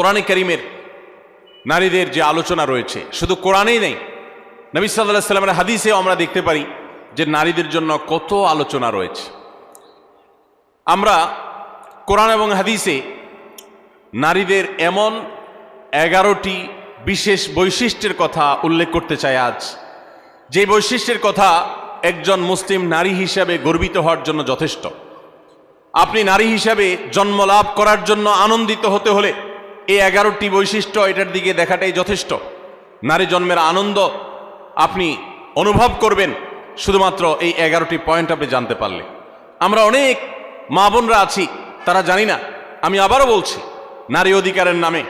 কোরআনে করিমের নারীদের যে আলোচনা রয়েছে, শুধু কোরআনেই নেই। নবী সাল্লাহ সাল্লামের হাদিসেও আমরা দেখতে পারি যে নারীদের জন্য কত আলোচনা রয়েছে। আমরা কোরআন এবং হাদিসে নারীদের এমন এগারোটি বিশেষ বৈশিষ্ট্যের কথা উল্লেখ করতে চাই আজ। যে বৈশিষ্ট্যের কথা একজন মুসলিম নারী হিসাবে গর্বিত হওয়ার জন্য যথেষ্ট। আপনি নারী হিসাবে জন্ম লাভ করার জন্য আনন্দিত হতে হলে এই এগারোটি বৈশিষ্ট্য এটার দিকে দেখাটাই যথেষ্ট। নারী জন্মের আনন্দ আপনি অনুভব করবেন শুধুমাত্র এই এগারোটি পয়েন্ট আপনি জানতে পারলে। আমরা অনেক মা বোনরা আছি, তারা জানি না। আমি আবারও বলছি, নারী অধিকারের নামে,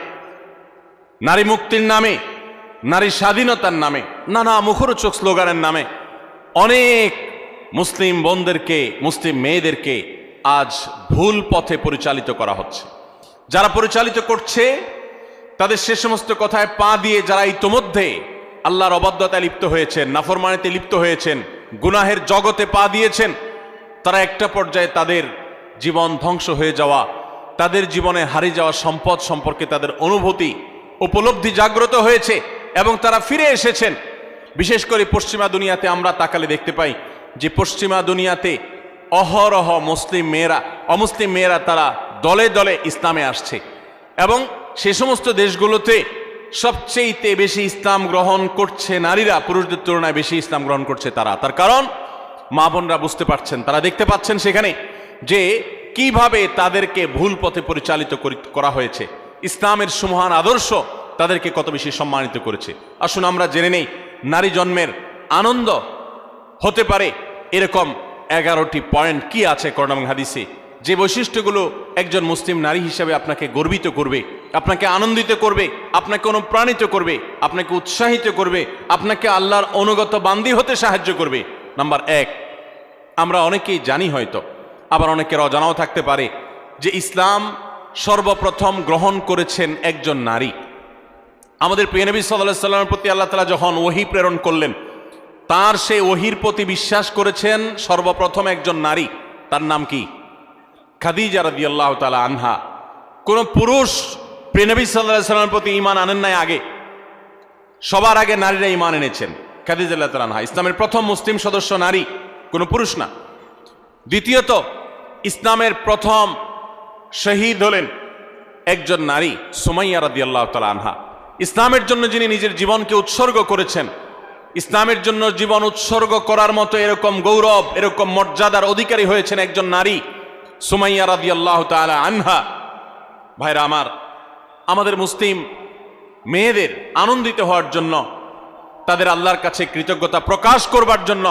নারী মুক্তির নামে, নারী স্বাধীনতার নামে, নানা মুখরোচক স্লোগানের নামে অনেক মুসলিম বোনদেরকে, মুসলিম মেয়েদেরকে আজ ভুল পথে পরিচালিত করা হচ্ছে। যারা পরিচালিত করছে, তাদের সে সমস্ত কথায় পা দিয়ে যারা ইতোমধ্যে আল্লাহর অবাধ্যতায় লিপ্ত হয়েছেন, নাফরমানিতে লিপ্ত হয়েছেন, গুনাহের জগতে পা দিয়েছেন, তারা একটা পর্যায়ে তাদের জীবন ধ্বংস হয়ে যাওয়া, তাদের জীবনে হারিয়ে যাওয়া সম্পদ সম্পর্কে তাদের অনুভূতি উপলব্ধি জাগ্রত হয়েছে এবং তারা ফিরে এসেছেন। বিশেষ করে পশ্চিমা দুনিয়াতে আমরা তাকালে দেখতে পাই যে পশ্চিমা দুনিয়াতে অহরহ মুসলিম মেয়েরা, অমুসলিম মেয়েরা তারা দলে দলে ইসলামে আসছে। এবং সে সমস্ত দেশগুলোতে সবচেয়েতে বেশি ইসলাম গ্রহণ করছে নারীরা, পুরুষদের তুলনায় বেশি ইসলাম গ্রহণ করছে তারা। তার কারণ, মা বোনরা বুঝতে পারছেন, তারা দেখতে পাচ্ছেন সেখানে যে কীভাবে তাদেরকে ভুল পথে পরিচালিত করি- হয়েছে। ইসলামের সুমহান আদর্শ তাদেরকে কত বেশি সম্মানিত করেছে। আসুন আমরা জেনে নেই, নারী জন্মের আনন্দ হতে পারে এরকম এগারোটি পয়েন্ট কি আছে করোনা হাদিসে? যে বৈশিষ্ট্যগুলো একজন মুসলিম নারী হিসাবে আপনাকে গর্বিত করবে, আপনাকে আনন্দিত করবে, আপনাকে অনুপ্রাণিত করবে, আপনাকে উৎসাহিত করবে, আপনাকে আল্লাহর অনুগত বান্দি হতে সাহায্য করবে। নাম্বার এক, আমরা অনেকেই জানি হয়তো, আবার অনেকের অজানাও থাকতে পারে, যে ইসলাম সর্বপ্রথম গ্রহণ করেছেন একজন নারী। আমাদের প্রিয়নবী সাল্লাহ সাল্লামের প্রতি আল্লাহ তালা যখন ওহি প্রেরণ করলেন, তার সেই ওহির প্রতি বিশ্বাস করেছেন সর্বপ্রথম একজন নারী। তার নাম কি? খাদিজা রাদি আল্লাহ তালা আনহা, কোন পুরুষ প্রেনবী সাল্লাহ সাল্লামের প্রতি ইমান আনেন নাই আগে? সবার আগে নারীরা ইমান এনেছেন, খাদিজা আল্লাহ তালা আনহা। ইসলামের প্রথম মুসলিম সদস্য নারী, কোনো পুরুষ না। দ্বিতীয়ত, ইসলামের প্রথম শহীদ হলেন একজন নারী, সুমাইয়া রাদি আল্লাহ তালা আনহা। ইসলামের জন্য যিনি নিজের জীবনকে উৎসর্গ করেছেন, ইসলামের জন্য জীবন উৎসর্গ করার মতো এরকম গৌরব, এরকম মর্যাদার অধিকারী হয়েছেন একজন নারী সুমাইয়া রাদি আল্লাহ তালা আনহা। ভাইরা আমার, আমাদের মুসলিম মেয়েদের আনন্দিত হওয়ার জন্য, তাদের আল্লাহর কাছে কৃতজ্ঞতা প্রকাশ করবার জন্য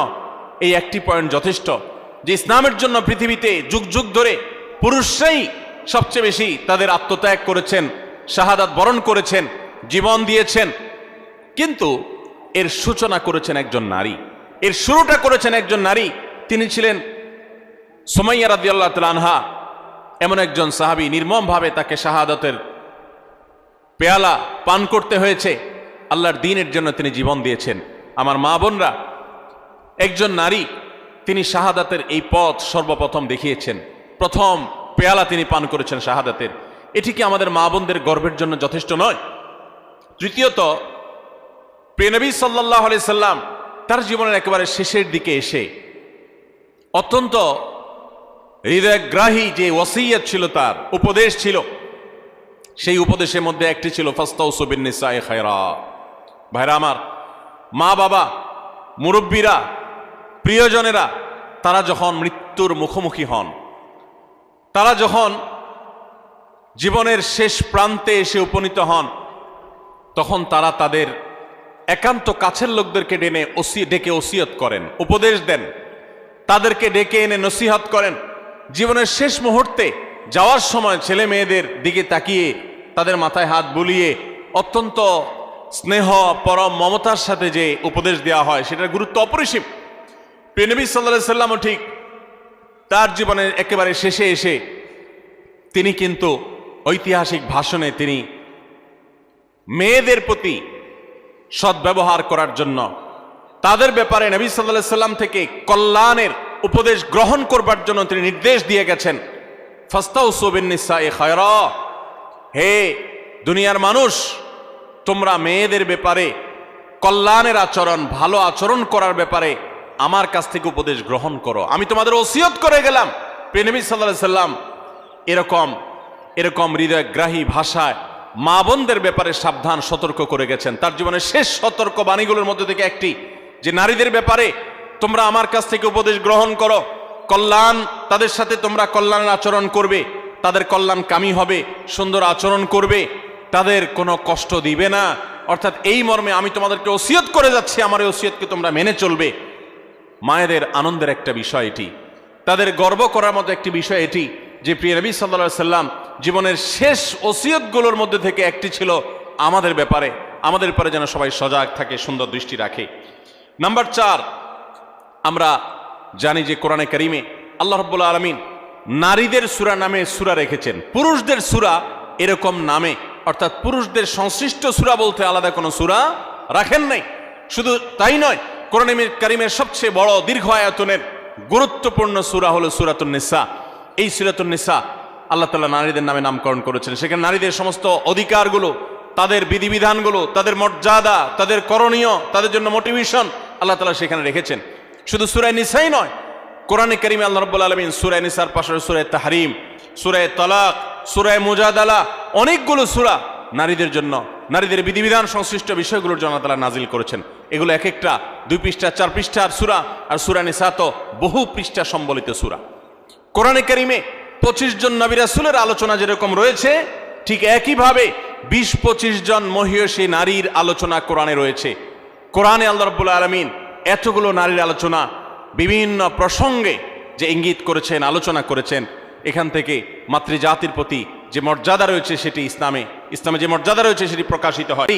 এই একটি পয়েন্ট যথেষ্ট, যে ইসলামের জন্য পৃথিবীতে যুগ যুগ ধরে পুরুষরাই সবচেয়ে বেশি তাদের আত্মত্যাগ করেছেন, শাহাদাত বরণ করেছেন, জীবন দিয়েছেন। কিন্তু এর সূচনা করেছেন একজন নারী, এর শুরুটা করেছেন একজন নারী, তিনি ছিলেন সোমাইয়া রাদি আল্লাহ আনহা এমন একজন সাহাবি নির্মমভাবে তাকে শাহাদাতের পেয়ালা পান করতে হয়েছে। আল্লাহর দিনের জন্য তিনি জীবন দিয়েছেন। আমার মা বোনরা, একজন নারী, তিনি শাহাদাতের এই পথ সর্বপ্রথম দেখিয়েছেন। প্রথম পেয়ালা তিনি পান করেছেন শাহাদাতের। এটি কি আমাদের মা বোনদের গর্বের জন্য যথেষ্ট নয়? তৃতীয়ত প্রেনবী সাল্লাহ সাল্লাম তার জীবনের একেবারে শেষের দিকে এসে অত্যন্ত হৃদয়গ্রাহী যে ওসিয়ত ছিল তার, উপদেশ ছিল, সেই উপদেশের মধ্যে একটি ছিল ফাস্তাউসবিন নিসায়ে খায়রা। ভাইরা আমার, মা বাবা, মুরব্বীরা, প্রিয়জনেরা, তারা যখন মৃত্যুর মুখোমুখি হন, তারা যখন জীবনের শেষ প্রান্তে এসে উপনীত হন, তখন তারা তাদের একান্ত কাছের লোকদেরকে ডেনে ওসি, ডেকে ওসিয়ত করেন, উপদেশ দেন, তাদেরকে ডেকে এনে নসিহত করেন। জীবনের শেষ মুহূর্তে যাওয়ার সময় ছেলে মেয়েদের দিকে তাকিয়ে তাদের মাথায় হাত বুলিয়ে অত্যন্ত স্নেহ, পরম মমতার সাথে যে উপদেশ দেওয়া হয়, সেটার গুরুত্ব অপরিসীম। প্রেনবী সাল্লাহ সাল্লামও ঠিক তার জীবনের একেবারে শেষে এসে তিনি কিন্তু ঐতিহাসিক ভাষণে তিনি মেয়েদের প্রতি সদ্ব্যবহার করার জন্য তাদের ব্যাপারে নবী সাল্লাহ সাল্লাম থেকে কল্যাণের উপদেশ গ্রহণ করবার জন্য তিনি নির্দেশ দিয়ে গেছেন। এ হে দুনিয়ার মানুষ, তোমরা মেয়েদের ব্যাপারে, কল্যাণের আচরণ, ভালো আচরণ করার ব্যাপারে আমার কাছ থেকে উপদেশ গ্রহণ করো। আমি তোমাদের ওসিয়ত করে গেলাম। প্রেনবী সাল্লাহ সাল্লাম এরকম এরকম হৃদয়গ্রাহী ভাষায় মা বোনদের ব্যাপারে সাবধান, সতর্ক করে গেছেন। তার জীবনের শেষ সতর্ক বাণীগুলোর মধ্যে থেকে একটি, যে নারীদের ব্যাপারে তোমরা আমার কাছ থেকে উপদেশ গ্রহণ করো। কল্যাণ তাদের সাথে তোমরা কল্যাণের আচরণ করবে। তাদের কল্যাণ কামি হবে, সুন্দর আচরণ করবে। তাদের কোনো কষ্ট দিবে না। অর্থাৎ এই মর্মে আমি তোমাদেরকে ওসিয়ত করে যাচ্ছি, আমার এই ওসিয়তকে তোমরা মেনে চলবে। মায়েদের আনন্দের একটা বিষয় এটি। তাদের গর্ব করার মতো একটি বিষয় এটি যে, প্রিয় নবী সাল্লা সাল্লাম জীবনের শেষ ওসিয়তগুলোর মধ্যে থেকে একটি ছিল আমাদের ব্যাপারে। আমাদের ব্যাপারে যেন সবাই সজাগ থাকে, সুন্দর দৃষ্টি রাখে। নাম্বার চার আমরা জানি যে কোরআনে করিমে আল্লাহ রব্বুল্লা আলমিন নারীদের সুরা নামে সুরা রেখেছেন। পুরুষদের সুরা এরকম নামে। অর্থাৎ পুরুষদের সংশ্লিষ্ট সুরা বলতে আলাদা কোনো সুরা রাখেন নাই। শুধু তাই নয়, কোরআন করিমের সবচেয়ে বড় দীর্ঘ আয়তনের গুরুত্বপূর্ণ সুরা হলো সুরাতুন নিসা। এই সুরাতুন নিসা আল্লাহ তালা নারীদের নামে নামকরণ করেছেন। সেখানে নারীদের সমস্ত অধিকারগুলো, তাদের বিধিবিধানগুলো, তাদের মর্যাদা, তাদের করণীয়, তাদের জন্য মোটিভেশন আল্লাহ তালা সেখানে রেখেছেন। শুধু সুরায় নিসাই নয়, কোরআনে করিমে আল্লাহ রব্বুল আলমিন সুরায় নিসার পাশে সুরায় তাহারিম সুরায় তলাক সুরায় মুজাদালা, অনেকগুলো সুরা নারীদের জন্য, নারীদের বিধিবিধান সংশ্লিষ্ট বিষয়গুলোর জন্য তারা নাজিল করেছেন। এগুলো এক একটা, দুই পৃষ্ঠা, চার পৃষ্ঠার সুরা আর সুরা নিসা তো বহু পৃষ্ঠা সম্বলিত সুরা। কোরআনে কারিমে পঁচিশ জন নবী রাসূলের আলোচনা যেরকম রয়েছে, ঠিক একইভাবে বিশ পঁচিশ জন মহিয়সী নারীর আলোচনা কোরআনে রয়েছে। কোরআনে আল্লাহ রব্বুল আলমিন এতগুলো নারীর আলোচনা, বিভিন্ন প্রসঙ্গে যে ইঙ্গিত করেছেন, আলোচনা করেছেন, এখান থেকে মাতৃজাতির প্রতি যে মর্যাদা রয়েছে সেটি ইসলামে ইসলামে যে মর্যাদা রয়েছে সেটি প্রকাশিত হয়।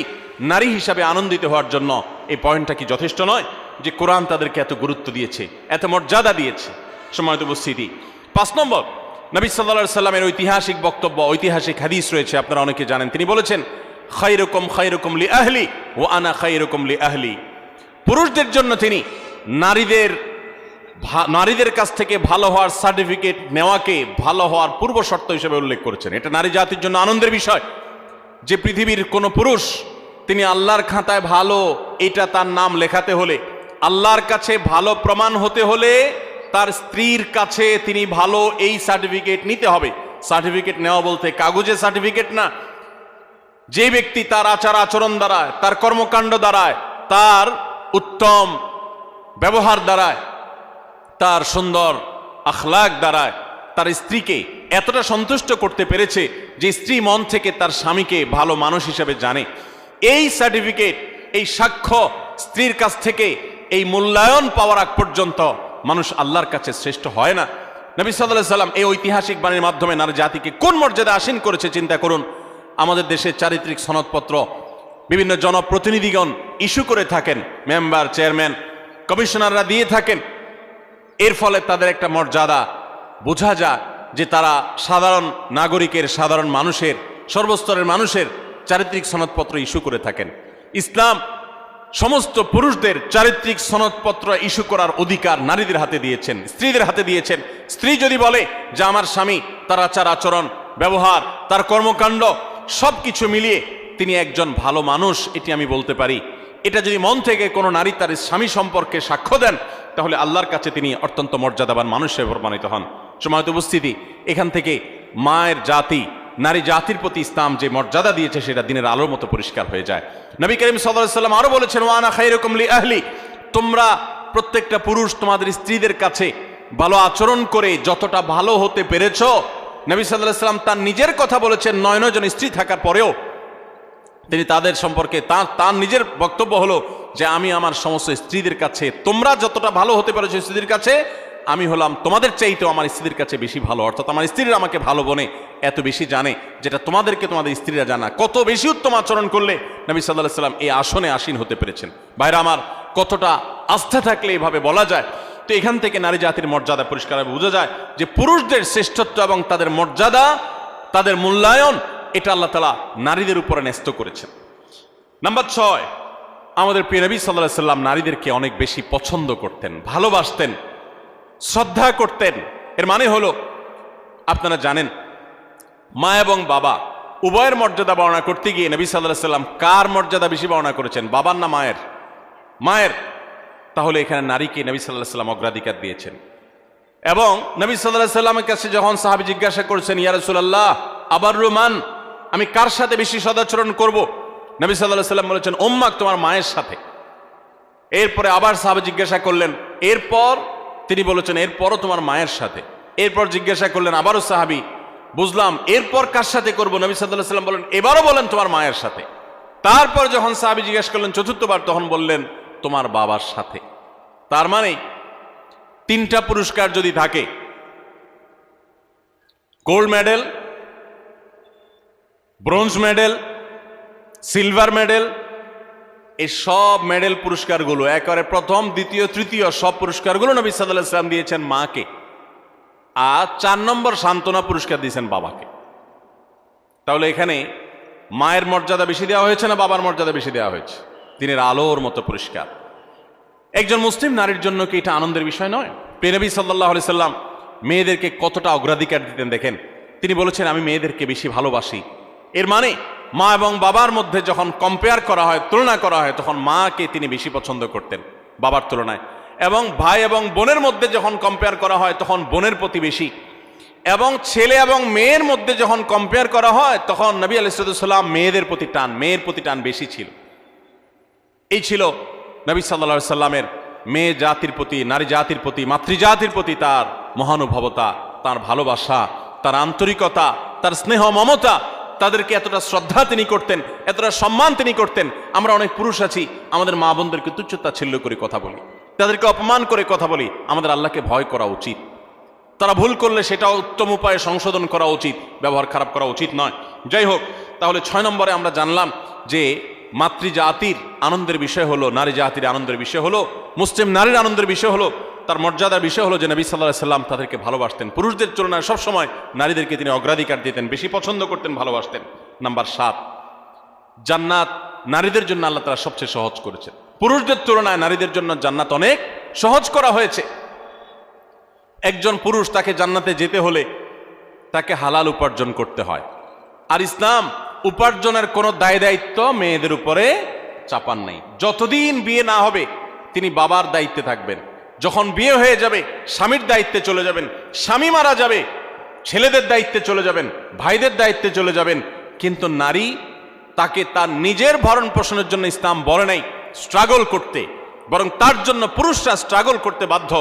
নারী হিসাবে আনন্দিত হওয়ার জন্য এই পয়েন্টটা কি যথেষ্ট নয়? যে কোরআন তাদেরকে এত গুরুত্ব দিয়েছে, এত মর্যাদা দিয়েছে। সময়ত উপস্থিতি, পাঁচ নম্বর, নবী সাল্লা সাল্লামের ঐতিহাসিক বক্তব্য, ঐতিহাসিক হাদিস রয়েছে, আপনারা অনেকে জানেন। তিনি বলেছেন খাইরকম খাইরকম লি আহলি ও আনা খাই রকম লি আহলি। পুরুষদের জন্য তিনি নারীদের নারীদের কাছ থেকে ভালো হওয়ার সার্টিফিকেট নেওয়াকে ভালো হওয়ার পূর্ব শর্ত হিসেবে উল্লেখ করেছেন। এটা নারী জাতির জন্য আনন্দের বিষয়। যে পৃথিবীর কোনো পুরুষ তিনি আল্লাহর খাতায় ভালো, এটা তার নাম লেখাতে হলে, আল্লাহর কাছে ভালো প্রমাণ হতে হলে তার স্ত্রীর কাছে তিনি ভালো এই সার্টিফিকেট নিতে হবে। সার্টিফিকেট নেওয়া বলতে কাগজে সার্টিফিকেট না। যে ব্যক্তি তার আচার আচরণ দ্বারায়, তার কর্মকাণ্ড দ্বারায়, তার উত্তম ব্যবহার দ্বারায়, তার সুন্দর আখলাক দ্বারায়, তার স্ত্রীকে এতটা সন্তুষ্ট করতে পেরেছে যে স্ত্রী মন থেকে তার স্বামীকে ভালো মানুষ হিসেবে জানে। এই সার্টিফিকেট এই সাক্ষ্য স্ত্রীর কাছ থেকে, এই মূল্যায়ন পাওয়ার আগ পর্যন্ত মানুষ আল্লাহর কাছে শ্রেষ্ঠ হয় না। নবী সাল্লাহ সাল্লাম এই ঐতিহাসিক বাণীর মাধ্যমে নারী জাতিকে কোন মর্যাদা আসীন করেছে, চিন্তা করুন। আমাদের দেশের চারিত্রিক সনদপত্র, বিভিন্ন জনপ্রতিনিধিগণ ইস্যু করে থাকেন মেম্বার, চেয়ারম্যান, কমিশনাররা দিয়ে থাকেন। এর ফলে তাদের একটা মর্যাদা বোঝা যায় যে তারা সাধারণ নাগরিকের, সাধারণ মানুষের, সর্বস্তরের মানুষের চারিত্রিক সনদপত্র ইস্যু করে থাকেন। ইসলাম সমস্ত পুরুষদের চারিত্রিক সনদপত্র ইস্যু করার অধিকার নারীদের হাতে দিয়েছেন, স্ত্রীদের হাতে দিয়েছেন। স্ত্রী যদি বলে যে আমার স্বামী তার আচার, আচরণ, ব্যবহার, তার কর্মকাণ্ড সব কিছু মিলিয়ে তিনি একজন ভালো মানুষ, এটি আমি বলতে পারি। এটা যদি মন থেকে কোনো নারী তার স্বামী সম্পর্কে সাক্ষ্য দেন, তাহলে আল্লাহর কাছে তিনি অত্যন্ত মর্যাদাবান মানুষ হিসেবে প্রমাণিত হন। সময়ত উপস্থিতি, এখান থেকে মায়ের জাতি, নারী জাতির প্রতি ইসলাম যে মর্যাদা দিয়েছে, সেটা দিনের আলোর মতো পরিষ্কার হয়ে যায়। নবী করিম সাল্লাম আরও বলেছেন ওয়ানা খাইরকম লি আহলি। তোমরা প্রত্যেকটা পুরুষ তোমাদের স্ত্রীদের কাছে ভালো আচরণ করে যতটা ভালো হতে পেরেছ, নবী সাল্লাহ সাল্লাম তার নিজের কথা বলেছেন, নয় নয় জন স্ত্রী থাকার পরেও তিনি তাদের সম্পর্কে তার তার নিজের বক্তব্য হলো যে আমি আমার সমস্ত স্ত্রীদের কাছে, তোমরা যতটা ভালো হতে পেরেছ স্ত্রীদের কাছে, আমি হলাম তোমাদের চাইতেও আমার স্ত্রীদের কাছে বেশি ভালো। অর্থাৎ আমার স্ত্রীরা আমাকে ভালো বনে এত বেশি জানে যেটা তোমাদেরকে তোমাদের স্ত্রীরা জানা। কত বেশি উত্তম আচরণ করলে নবী সাল্লাহ সাল্লাম এই আসনে আসীন হতে পেরেছেন। ভাইরা আমার, কতটা আস্থা থাকলে এভাবে বলা যায়? তো এখান থেকে নারী জাতির মর্যাদা পরিষ্কার বোঝা যায় যে পুরুষদের শ্রেষ্ঠত্ব এবং তাদের মর্যাদা, তাদের মূল্যায়ন এটা আল্লাহ তালা নারীদের উপরে ন্যস্ত করেছেন। নাম্বার ছয়, আমাদের প্রিয় নবী সাল্লাহ সাল্লাম নারীদেরকে অনেক বেশি পছন্দ করতেন, ভালোবাসতেন, শ্রদ্ধা করতেন। এর মানে হলো, আপনারা জানেন, মা এবং বাবা উভয়ের মর্যাদা বর্ণনা করতে গিয়ে নবী সাল্লাহ সাল্লাম কার মর্যাদা বেশি বর্ণনা করেছেন, বাবার না মায়ের? মায়ের। তাহলে এখানে নারীকে নবী সাল্লাহ সাল্লাম অগ্রাধিকার দিয়েছেন। এবং নবী সাল্লাহ সাল্লামের কাছে যখন সাহাবি জিজ্ঞাসা করছেন, ইয়া রাসূলুল্লাহ আবার রুমান আমি কার সাথে বেশি সদাচরণ করব? নবী সাল্লাহ সাল্লাম বলেছেন ওম্মাক তোমার মায়ের সাথে। এরপরে আবার সাহাবি জিজ্ঞাসা করলেন, এরপর? তিনি বলেছেন, এরপরও তোমার মায়ের সাথে। এরপর জিজ্ঞাসা করলেন আবারও সাহাবি, বুঝলাম, এরপর কার সাথে করব? নবী সাল্লাহ সাল্লাম বলেন, এবারও বলেন তোমার মায়ের সাথে। তারপর যখন সাহাবি জিজ্ঞাসা করলেন চতুর্থবার, তখন বললেন, তোমার বাবার সাথে। তার মানে তিনটা পুরস্কার যদি থাকে, gold medal bronze medal, silver medal, এই সব মেডেল পুরস্কারগুলো, একেবারে প্রথম, দ্বিতীয়, তৃতীয় সব পুরস্কারগুলো নবী সাল্লাহ ইসলাম দিয়েছেন মাকে। আর চার নম্বর সান্ত্বনা পুরস্কার দিয়েছেন বাবাকে। তাহলে এখানে মায়ের মর্যাদা বেশি দেওয়া হয়েছে না বাবার মর্যাদা বেশি দেওয়া হয়েছে? দিনের আলোর মতো পুরস্কার। একজন মুসলিম নারীর জন্য কি এটা আনন্দের বিষয় নয়? পেনবী সাল্লাহ আলি সাল্লাম মেয়েদেরকে কতটা অগ্রাধিকার দিতেন দেখেন। তিনি বলেছেন, আমি মেয়েদেরকে বেশি ভালোবাসি। এর মানে মা এবং বাবার মধ্যে যখন কম্পেয়ার করা হয়, তুলনা করা হয়, তখন মাকে তিনি বেশি পছন্দ করতেন, বাবার তুলনায়। এবং ভাই এবং বোনের মধ্যে যখন কম্পেয়ার করা হয়, তখন বোনের প্রতি বেশি। এবং ছেলে এবং মেয়ের মধ্যে যখন কম্পেয়ার করা হয়, তখন নবী আলিসাল্লাম মেয়েদের প্রতি টান, মেয়ের প্রতি টান বেশি ছিল। এই ছিল নবী সাল্লা সাল্লামের মেয়ে জাতির প্রতি, নারী জাতির প্রতি, মাতৃজাতির প্রতি তার মহানুভবতা, তার ভালোবাসা, তার আন্তরিকতা, তার স্নেহ মমতা তাদেরকে এতটা শ্রদ্ধা তিনি করতেন, এতটা সম্মান তিনি করতেন। আমরা অনেক পুরুষ আছি, আমাদের মা বোনদেরকে তুচ্ছতা ছিল্ল করে কথা বলি। তাদেরকে অপমান করে কথা বলি, আমাদের আল্লাহকে ভয় করা উচিত। তারা ভুল করলে সেটা উত্তম উপায়ে সংশোধন করা উচিত, ব্যবহার খারাপ করা উচিত নয়। যাই হোক, তাহলে ছয় নম্বরে আমরা জানলাম যে মাতৃজাতির আনন্দের বিষয় হলো, নারী জাতির আনন্দের বিষয় হলো, মুসলিম নারীর আনন্দের বিষয় হলো তার মর্যাদার বিষয় হলো যে নবী সাল্লাহ সাল্লাম তাদেরকে ভালোবাসতেন। পুরুষদের তুলনায় সবসময় নারীদেরকে তিনি অগ্রাধিকার দিতেন, বেশি পছন্দ করতেন, ভালোবাসতেন। নাম্বার সাত, জান্নাত নারীদের জন্য আল্লাহ তারা সবচেয়ে সহজ করেছেন। পুরুষদের তুলনায় নারীদের জন্য জান্নাত অনেক সহজ করা হয়েছে। একজন পুরুষ তাকে জান্নাতে যেতে হলে তাকে হালাল উপার্জন করতে হয়। আর ইসলাম উপার্জনের কোনো দায় দায়িত্ব মেয়েদের উপরে চাপান নেই। যতদিন বিয়ে না হবে, তিনি বাবার দায়িত্বে থাকবেন। যখন বিয়ে হয়ে যাবে, স্বামীর দায়িত্বে চলে যাবেন, স্বামী মারা যাবে, ছেলেদের দায়িত্বে চলে যাবেন, ভাইদের দায়িত্বে চলে যাবেন, কিন্তু নারী তাকে তার নিজের ভরণ পোষণের জন্য ইসলাম বলে নাই স্ট্রাগল করতে। বরং তার জন্য পুরুষরা স্ট্রাগল করতে বাধ্য।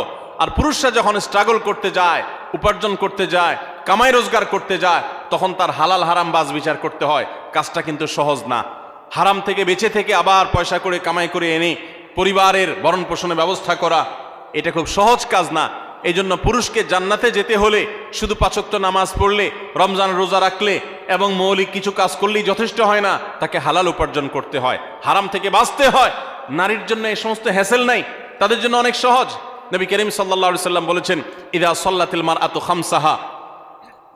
আর পুরুষরা যখন স্ট্রাগল করতে যায়, উপার্জন করতে যায়, কামাই রোজগার করতে যায়, তখন তার হালাল হারাম বাজ বিচার করতে হয়। কাজটা কিন্তু সহজ না। হারাম থেকে বেঁচে থেকে আবার পয়সা করে, কামাই করে এনে পরিবারের ভরণ পোষণের ব্যবস্থা করা এটা খুব সহজ কাজ না। এই জন্য পুরুষকে জান্নাতে যেতে হলে শুধু পাচক্ত নামাজ পড়লে, রমজান রোজা রাখলে এবং মৌলিক কিছু কাজ করলেই যথেষ্ট হয় না, তাকে হালাল উপার্জন করতে হয়। হারাম থেকে বাঁচতে হয়। নারীর জন্য এই সমস্ত হ্যাসেল নাই। তাদের জন্য অনেক সহজ। নবী করিম সাল্লা সাল্লাম বলেছেন, ইদা সাল্লাতিল মার আত খামসাহা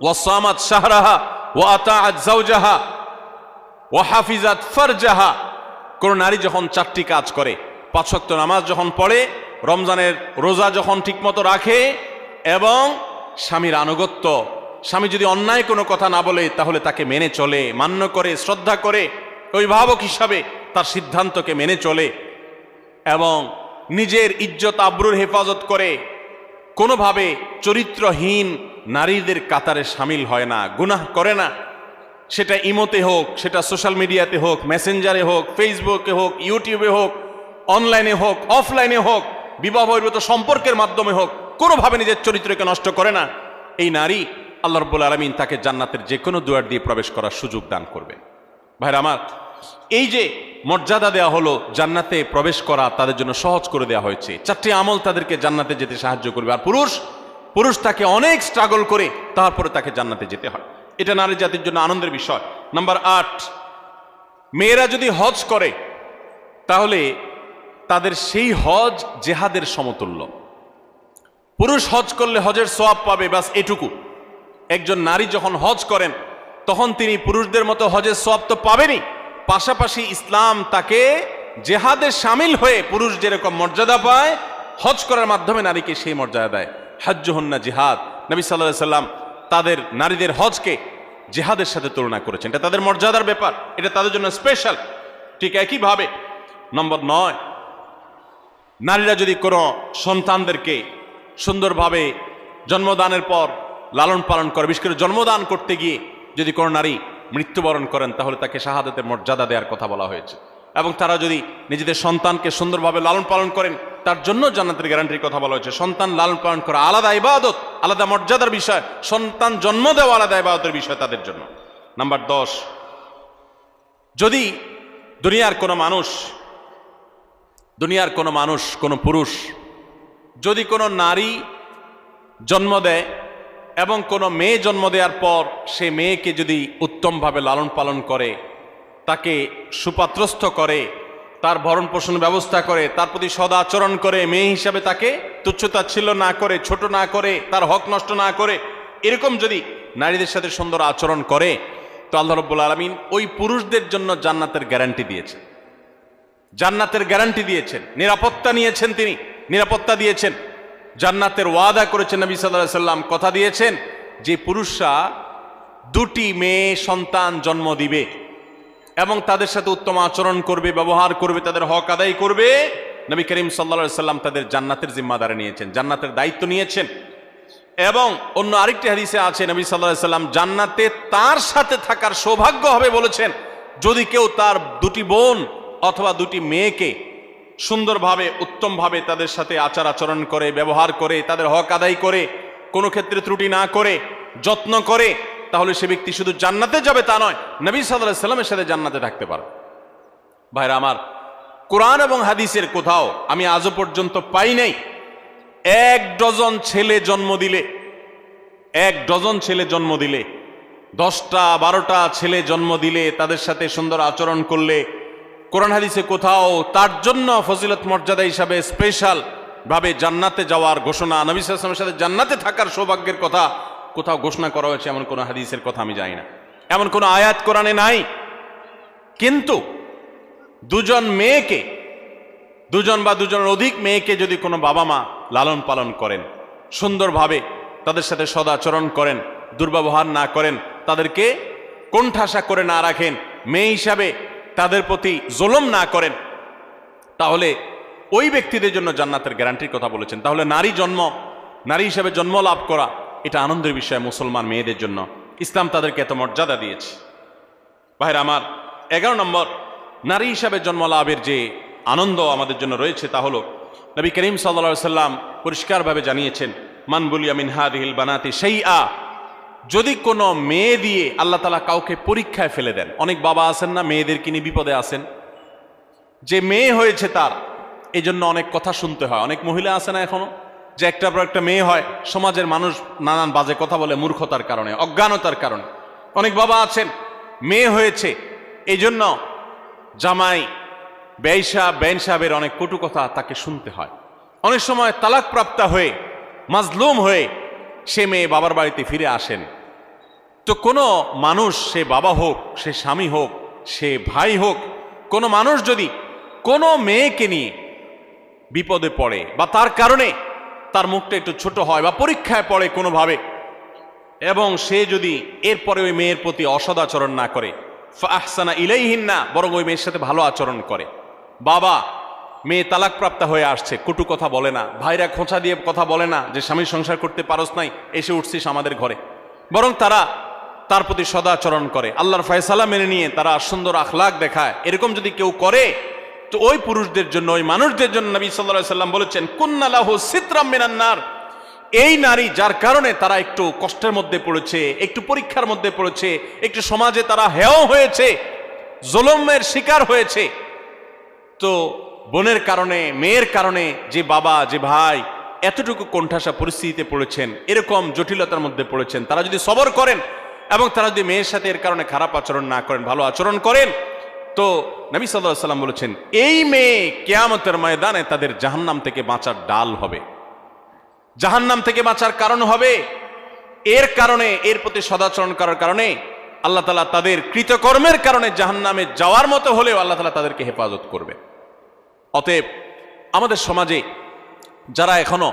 ওয়াসামাত শাহরাহা, ওয়া আতাআত জাওজাহা ওয়া হাফিজাত ফারজাহা। কোন নারী যখন চারটি কাজ করে পাঁচ ওয়াক্ত নামাজ যখন পড়ে রমজানের রোজা যখন ঠিকমতো রাখে এবং স্বামীর আনুগত্য, স্বামী যদি অন্যায় কোনো কথা না বলে, তাহলে তাকে মেনে চলে, মান্য করে, শ্রদ্ধা করে, অভিভাবক হিসাবে তার সিদ্ধান্তকে মেনে চলে এবং নিজের ইজ্জত, আব্রুর হেফাজত করে, কোনোভাবে চরিত্রহীন নারীদের কাতারে সামিল হয় না, গুনাহ করে না। সেটা ইমোতে হোক, সেটা সোশ্যাল মিডিয়াতে হোক, মেসেঞ্জারে হোক, ফেসবুকে হোক, ইউটিউবে হোক, অনলাইনে হোক, অফলাইনে হোক বিবাহ বহির্ভূত সম্পর্কের মাধ্যমে হোক, কোনোভাবে নিজের চরিত্রকে নষ্ট করে না। এই নারী আল্লাহ রব্বুল আলমিন তাকে জান্নাতের যে কোনো দুয়ার দিয়ে প্রবেশ করার সুযোগ দান করবেন। ভাইরা আমার, এই যে মর্যাদা দেওয়া হলো জান্নাতে প্রবেশ করা তাদের জন্য সহজ করে দেওয়া হয়েছে। চারটি আমল তাদেরকে জান্নাতে যেতে সাহায্য করবে। আর পুরুষ পুরুষ তাকে অনেক স্ট্রাগল করে তারপরে তাকে জান্নাতে যেতে হয়। এটা নারী জাতির জন্য আনন্দের বিষয়। নাম্বার আট, মেয়েরা যদি হজ করে, তাহলে তাদের সেই হজ জেহাদের সমতুল্য। পুরুষ হজ করলে হজের সোয়াব পাবে বাস এটুকু। একজন নারী যখন হজ করেন, তখন তিনি পুরুষদের মতো হজের সোয়াব তো পাবেনই। পাশাপাশি ইসলাম তাকে জেহাদের সামিল হয়ে পুরুষ যেরকম মর্যাদা পায়, হজ করার মাধ্যমে নারীকে সেই মর্যাদা দেয়। হজ্জ হন্না জিহাদ। নবী সাল্লাহ সাল্লাম তাদের নারীদের হজকে জেহাদের সাথে তুলনা করেছেন। এটা তাদের মর্যাদার ব্যাপার। এটা তাদের জন্য স্পেশাল ঠিক একইভাবে, নম্বর নয় নারীরা যদি কোনো সন্তানদেরকে সুন্দরভাবে জন্মদানের পর লালন পালন করে, বিশেষ করে জন্মদান করতে গিয়ে যদি কোনো নারী মৃত্যুবরণ করেন, তাহলে তাকে শাহাদাতের মর্যাদা দেওয়ার কথা বলা হয়েছে। এবং তারা যদি নিজেদের সন্তানকে সুন্দরভাবে লালন পালন করেন, তার জন্য জান্নাতের গ্যারান্টির কথা বলা হয়েছে। সন্তান লালন পালন করা আলাদা ইবাদত, আলাদা মর্যাদার বিষয়। সন্তান জন্ম দেওয়া আলাদা ইবাদতের বিষয় তাদের জন্য। নাম্বার দশ, যদি দুনিয়ার কোনো মানুষ দুনিয়ার কোনো মানুষ, কোনো পুরুষ যদি কোনো নারী জন্ম দেয় এবং কোনো মেয়ে জন্ম দেওয়ার পর সে মেয়েকে যদি উত্তমভাবে লালন পালন করে, তাকে সুপাত্রস্থ করে, তার ভরণ পোষণ ব্যবস্থা করে, তার প্রতি সদাচরণ করে, মেয়ে হিসাবে তাকে তুচ্ছতাচ্ছিল্য না করে, ছোট না করে, তার হক নষ্ট না করে, এরকম যদি নারীদের সাথে সুন্দর আচরণ করে, তো আল্লাহ রব্বুল আলমিন ওই পুরুষদের জন্য জান্নাতের গ্যারান্টি দিয়েছে জান্নাতের গ্যারান্টি দিয়েছেন। নিরাপত্তা নিয়েছেন তিনি। নিরাপত্তা দিয়েছেন। জান্নাতের ওয়াদা করেছেন নবী সাল্লাহ সাল্লাম কথা দিয়েছেন যে পুরুষরা দুটি মেয়ে সন্তান জন্ম দিবে এবং তাদের সাথে উত্তম আচরণ করবে, ব্যবহার করবে, তাদের হক আদায় করবে। নবী করিম সাল্লা সাল্লাম তাদের জান্নাতের জিম্মাদারে নিয়েছেন, জান্নাতের দায়িত্ব নিয়েছেন। এবং অন্য আরেকটি হাদিসে আছে, নবী সাল্লাহ সাল্লাম জান্নাতে তার সাথে থাকার সৌভাগ্য হবে বলেছেন। যদি কেউ তার দুটি বোন অথবা দুটি মেয়েকে সুন্দরভাবে, উত্তমভাবে তাদের সাথে আচার আচরণ করে, ব্যবহার করে, তাদের হক আদায় করে, কোনো ক্ষেত্রে ত্রুটি না করে, যত্ন করে, তাহলে সে ব্যক্তি শুধু জান্নাতে যাবে তা নয়, নবী সাল্লামের সাথে জান্নাতে থাকতে ভাইরা আমার, কোরআন এবং হাদিসের কোথাও আমি আজও পর্যন্ত পাই নাই। এক ডজন ছেলে জন্ম দিলে, এক ডজন ছেলে জন্ম দিলে, দশটা বারোটা ছেলে জন্ম দিলে, তাদের সাথে সুন্দর আচরণ করলে কোরআন হাদিসে কোথাও তার জন্য ফজিলত মর্যাদা হিসাবে স্পেশাল ভাবে জান্নাতে যাওয়ার ঘোষণা নবী সাথে জান্নাতে থাকার সৌভাগ্যের কথা কোথাও ঘোষণা করা হয়েছে, এমন কোনো হাদিসের কথা আমি জানি না। এমন কোনো আয়াত কোরআনে নাই। কিন্তু দুজন মেয়েকে, দুজন বা দুজনের অধিক মেয়েকে যদি কোনো বাবা মা লালন পালন করেন, সুন্দরভাবে তাদের সাথে সদাচরণ করেন, দুর্ব্যবহার না করেন, তাদেরকে কোণঠাসা করে না রাখেন, মেয়ে হিসাবে তাদের প্রতি জোলম না করেন, তাহলে ওই ব্যক্তিদের জন্য জান্নাতের গ্যারান্টির কথা বলেছেন। তাহলে নারী জন্ম, নারী হিসাবে জন্ম লাভ করা, এটা আনন্দের বিষয় মুসলমান মেয়েদের জন্য। ইসলাম তাদেরকে এত মর্যাদা দিয়েছে। ভাইরা আমার, এগারো নম্বর, নারী হিসাবে জন্ম লাভের যে আনন্দ আমাদের জন্য রয়েছে তা হলো, নবী করিম সাল্লা সাল্লাম পরিষ্কারভাবে জানিয়েছেন, মান বলিয়া মিনহাদিল বানাতে সেই আ যদি কোনো মেয়ে দিয়ে আল্লাহ তালা কাউকে পরীক্ষায় ফেলে দেন, অনেক বাবা আছেন না মেয়েদের নিয়ে বিপদে আসেন যে মেয়ে হয়েছে তার এই জন্য অনেক কথা শুনতে হয়। অনেক মহিলা আছে না এখনও, যে একটা পর একটা মেয়ে হয়, সমাজের মানুষ নানান বাজে কথা বলে মূর্খতার কারণে, অজ্ঞানতার কারণে। অনেক বাবা আছেন, মেয়ে হয়েছে এই জন্য জামাই ব্যয়সা বেন সাহেবের অনেক কটু কথা তাকে শুনতে হয়। অনেক সময় তালাক প্রাপ্তা হয়ে, মাজলুম হয়ে সে মেয়ে বাবার বাড়িতে ফিরে আসেন। তো কোনো মানুষ সে বাবা হোক, সে স্বামী হোক, সে ভাই হোক, কোনো মানুষ যদি কোনো মেয়েকে নিয়ে বিপদে পড়ে বা তার কারণে তার মুখটা একটু ছোট হয় বা পরীক্ষায় পড়ে কোনোভাবে, এবং সে যদি এরপরে ওই মেয়ের প্রতি অসদাচরণ না করে আহসানা ইলাইহীন না বরং ওই মেয়ের সাথে ভালো আচরণ করে। বাবা, মেয়ে তালাকপ্রাপ্ত হয়ে আসছে, কটু কথা বলে না, ভাইরা খোঁচা দিয়ে কথা বলে না, যে স্বামী সংসার করতে পারস নাই, এসে উঠছিস আমাদের ঘরে। বরং তারা তার প্রতি সদাচরণ করে। আল্লাহর ফয়সালা মেনে নিয়ে তারা সুন্দর আখলাক দেখায়। এরকম যদি কেউ করে, তো ওই পুরুষদের জন্য, ওই মানুষদের জন্য নবী সাল্লাহ সাল্লাম বলেছেন কুন্নালাহ সিত্রাম মিনান্নার এই নারী যার কারণে তারা একটু কষ্টের মধ্যে পড়েছে, একটু পরীক্ষার মধ্যে পড়েছে, একটু সমাজে তারা হেয় হয়েছে, জলমের শিকার হয়েছে। তো বোনের কারণে, মেয়ের কারণে যে বাবা, যে ভাই এতটুকু কোণঠাসা পরিস্থিতিতে পড়েছেন, এরকম জটিলতার মধ্যে পড়েছেন, তারা যদি সবর করেন এবং তারা যদি মেয়ের সাথে এর কারণে খারাপ আচরণ না করেন, ভালো আচরণ করেন, তো নবী সাল্লাহ সাল্লাম বলেছেন, এই মেয়ে কেয়ামতের ময়দানে তাদের জাহান্নাম থেকে বাঁচার ডাল হবে। জাহান্নাম থেকে বাঁচার কারণ হবে, এর কারণে, এর প্রতি সদাচরণ করার কারণে আল্লাহ তালা তাদের কৃতকর্মের কারণে জাহান্নামে যাওয়ার মতো হলেও আল্লাহ তালা তাদেরকে হেফাজত করবে। অতএব আমাদের সমাজে যারা এখনও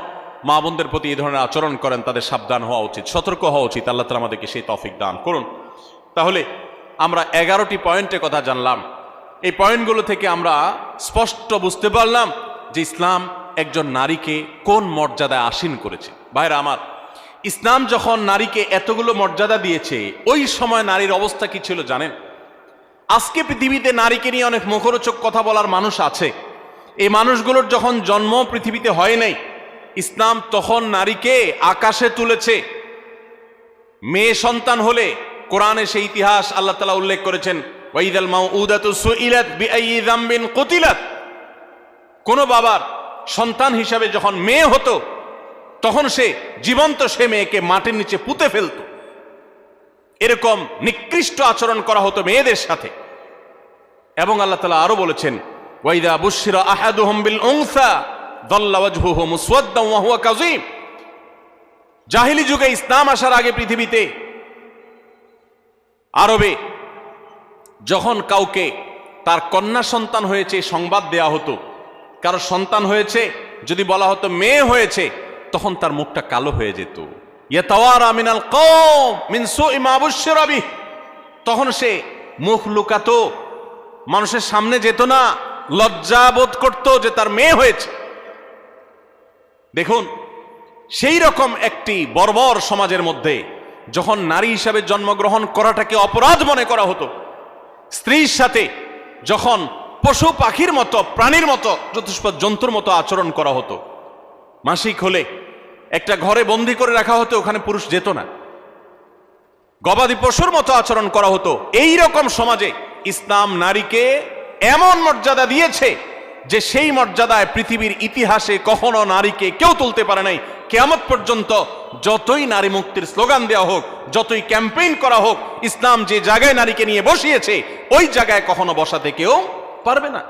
মা বোনদের প্রতি এই ধরনের আচরণ করেন, তাদের সাবধান হওয়া উচিত, সতর্ক হওয়া উচিত। আল্লাহ তালা আমাদেরকে সেই তফিক দান করুন। তাহলে আমরা এগারোটি পয়েন্টে কথা জানলাম। এই পয়েন্টগুলো থেকে আমরা স্পষ্ট বুঝতে পারলাম যে ইসলাম একজন নারীকে কোন মর্যাদায় আসীন করেছে। ভাইরা আমার, ইসলাম যখন নারীকে এতগুলো মর্যাদা দিয়েছে, ওই সময় নারীর অবস্থা কি ছিল জানেন? আজকে পৃথিবীতে নারীকে নিয়ে অনেক মুখরোচক কথা বলার মানুষ আছে। এই মানুষগুলোর যখন জন্ম পৃথিবীতে হয় নাই ইসলাম তখন নারীকে আকাশে তুলেছে। মেয়ে সন্তান হলে কোরআনে সেই ইতিহাস আল্লাহ তালা উল্লেখ করেছেন কোন বাবার সন্তান হিসাবে যখন মেয়ে হতো, তখন সে জীবন্ত সে মেয়েকে মাটির নিচে পুঁতে ফেলত। এরকম নিকৃষ্ট আচরণ করা হতো মেয়েদের সাথে। এবং আল্লাহ তালা আরও বলেছেন, ওয়াইদা বুশিরা আহাদুহুম বিল উনসা। জাহিলি যুগে ইসলাম আসার আগে পৃথিবীতে আরবে যখন কাউকে তার কন্যা সন্তান হয়েছে সংবাদ দেয়া হতো, কারও সন্তান হয়েছে, যদি বলা হতো মেয়ে হয়েছে, তখন তার মুখটা কালো হয়ে যেত। তখন সে মুখ লুকাতো, মানুষের সামনে যেত না, লজ্জা বোধ করত যে তার মেয়ে হয়েছে। দেখুন, সেই রকম একটি বর্বর সমাজের মধ্যে যখন নারী হিসাবে জন্মগ্রহণ করাটাকে অপরাধ মনে করা হতো, স্ত্রীর সাথে যখন পশু পাখির মতো, প্রাণীর মতো, যথেষ্ট জন্তুর মতো আচরণ করা হতো, মাসিক হলে একটা ঘরে বন্দি করে রাখা হতো, ওখানে পুরুষ যেত না। গবাদি পশুর মতো আচরণ করা হতো। এই রকম সমাজে ইসলাম নারীকে এমন মর্যাদা দিয়েছে যে সেই মর্যাদায় পৃথিবীর ইতিহাসে কখনো নারীকে কেউ তুলতে পারে নাই। কেয়ামত পর্যন্ত যতই নারী মুক্তির স্লোগান দেওয়া হোক, যতই ক্যাম্পেইন করা হোক, ইসলাম যে জায়গায় নারীকে নিয়ে বসিয়েছে, ওই জায়গায় কখনো বসাতে কেউ পারবে না।